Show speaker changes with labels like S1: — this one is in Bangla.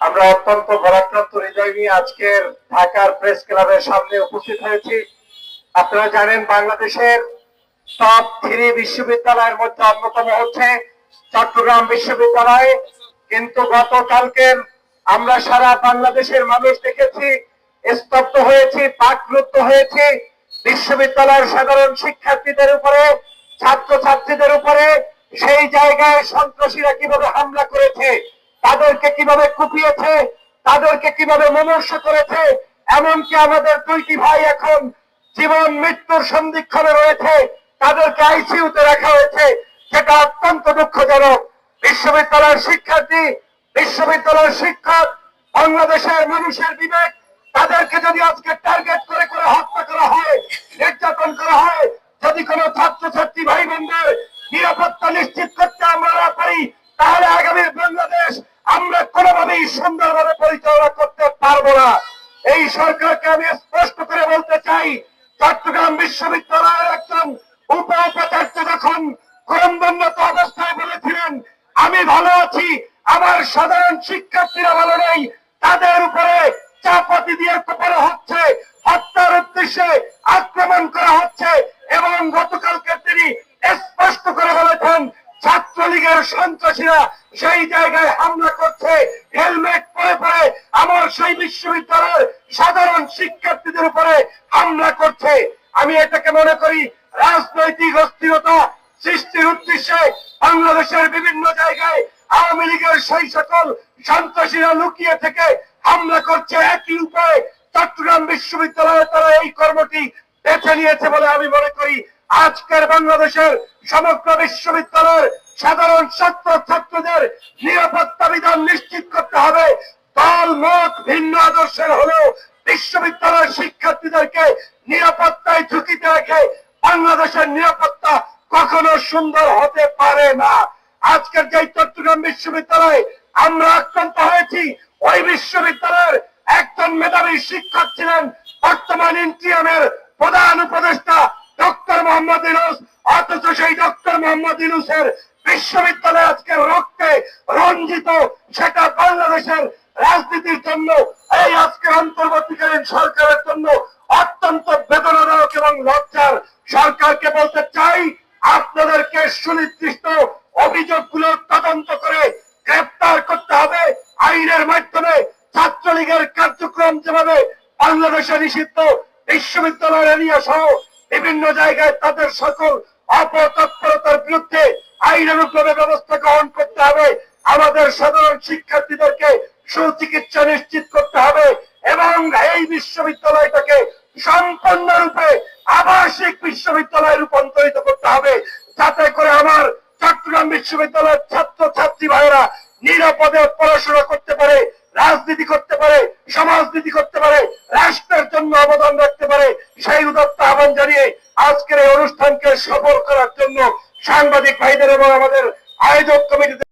S1: আমরা অত্যন্ত ভারাক্রান্ত হৃদয় নিয়ে আজকের ঢাকার প্রেস ক্লাবের সামনে উপস্থিত হয়েছি। আপনারা জানেন বাংলাদেশের টপ থ্রি বিশ্ববিদ্যালয়ের মধ্যে অন্যতম হচ্ছে চট্টগ্রাম বিশ্ববিদ্যালয়। কিন্তু গতকালকের আমরা সারা বাংলাদেশের মানুষ দেখেছি, স্তব্ধ হয়েছি পাকরুদ্ধ হয়েছি। বিশ্ববিদ্যালয়ের সাধারণ শিক্ষার্থীদের উপরে, ছাত্রছাত্রীদের উপরে, সেই জায়গায় সন্ত্রাসীরা কীভাবে হামলা করেছে তাদেরকে কীভাবে কুপিয়েছে, তাদেরকে কীভাবে মমর্ষ করেছে, এমনকি আমাদের দুইটি ভাই এখন জীবন মৃত্যুর সন্ধিক্ষণে রয়েছে, তাদেরকে আইসিইউতে রাখা হয়েছে, সেটা অত্যন্ত দুঃখজনক। বিশ্ববিদ্যালয়ের শিক্ষার্থী, বিশ্ববিদ্যালয়ের শিক্ষক, বাংলাদেশের মানুষের বিবেক, তাদেরকে যদি আজকে টার্গেট করে করে হত্যা করা হয়, নির্যাতন করা হয়, যদি কোনো ছাত্রছাত্রী ভাই বোনদের নিরাপত্তা নিশ্চিত করতে আমরা না পারি, তাহলে আগামী আমরা কোনোভাবেই সুন্দরভাবে পরিচালনা করতে পারব না। এই সরকারকে আমি স্পষ্ট করে বলতে চাই, চট্টগ্রাম বিশ্ববিদ্যালয়ের একজন উপ উপাচার্য যখন ক্রমদন্নত অবস্থায় বলেছিলেন, আমি ভালো আছি, আমার সাধারণ শিক্ষার্থীরা ভালো নেই, তাদের উপরে চাপাতি দিয়ে করা হচ্ছে, হত্যার উদ্দেশ্যে আক্রমণ করা হচ্ছে, এবং গতকালকে তিনি স্পষ্ট করে বলেছেন, ছাত্রলীগের সন্ত্রাসীরা সেই জায়গায় হামলা করছে, হেলমেট পরে পরে আমার সেই বিশ্ববিদ্যালয়ের সাধারণ শিক্ষার্থীদের উপরে হামলা করছে। আমি এটাকে মনে করি রাজনৈতিক অস্থিরতা সৃষ্টির উদ্দেশ্যে বাংলাদেশের বিভিন্ন জায়গায় আওয়ামী লীগের সেই সকল সন্ত্রাসীরা লুকিয়ে থেকে হামলা করছে। একই উপায়ে চট্টগ্রাম বিশ্ববিদ্যালয়ে তারা এই কর্মটি বেছে নিয়েছে বলে আমি মনে করি। আজকের বাংলাদেশের সমগ্র বিশ্ববিদ্যালয়ের সাধারণ ছাত্র, ছাত্রদের নিরাপত্তা বিধান নিশ্চিত করতে হবে। দল মত ভিন্ন আদর্শের হলেও বিশ্ববিদ্যালয়ের শিক্ষার্থীদেরকে নিরাপত্তায় ঝুঁকিতে রেখে বাংলাদেশের নিরাপত্তা কখনো সুন্দর হতে পারে না। আজকের যে চট্টগ্রাম বিশ্ববিদ্যালয়ে আমরা আক্রান্ত হয়েছি, ওই বিশ্ববিদ্যালয়ের একজন মেধাবী শিক্ষক ছিলেন বর্তমান ইন্টিয়ামের প্রধান উপদেষ্টা ডক্টর মোহাম্মদ ইউনুস। অথচ সেই ডক্টর মোহাম্মদ ইউনুসের বিশ্ববিদ্যালয় আজকে রক্তে রঞ্জিত, সেটা বাংলাদেশের রাজনীতির জন্য, এই আজকে অন্তর্বর্তীকালীন সরকারের জন্য অত্যন্ত বেদনাদায়ক এবং লজ্জার সরকারকে বলতে চাই, আপনাদেরকে সুনির্দিষ্ট অভিযোগগুলো তদন্ত করে গ্রেপ্তার করতে হবে। আইনের মাধ্যমে ছাত্রলীগের কার্যক্রম যেভাবে বাংলাদেশে নিষিদ্ধ, বিশ্ববিদ্যালয়ের এরিয়া সহ বিভিন্ন জায়গায় তাদের সকল অপতৎপরতার বিরুদ্ধে আইনানুক্রমে ব্যবস্থা গ্রহণ করতে হবে। আমাদের সাধারণ শিক্ষার্থীদেরকে সুচিকিৎসা নিশ্চিত করতে হবে এবং এই বিশ্ববিদ্যালয়টাকে সম্পূর্ণরূপে আবাসিক বিশ্ববিদ্যালয়ে রূপান্তরিত করতে হবে। যাতে করে আমার চট্টগ্রাম বিশ্ববিদ্যালয়ের ছাত্র ছাত্রী ভাইয়েরা নিরাপদে পড়াশোনা করতে পারে, রাজনীতি করতে পারে, সমাজনীতি করতে পারে, রাষ্ট্রের জন্য অবদান রাখতে পারে। সেই উদাত্ত আহ্বান জানিয়ে আজকের এই অনুষ্ঠানকে সফল করার জন্য সাংবাদিক ভাইদের এবং আমাদের আয়োজক কমিটিতে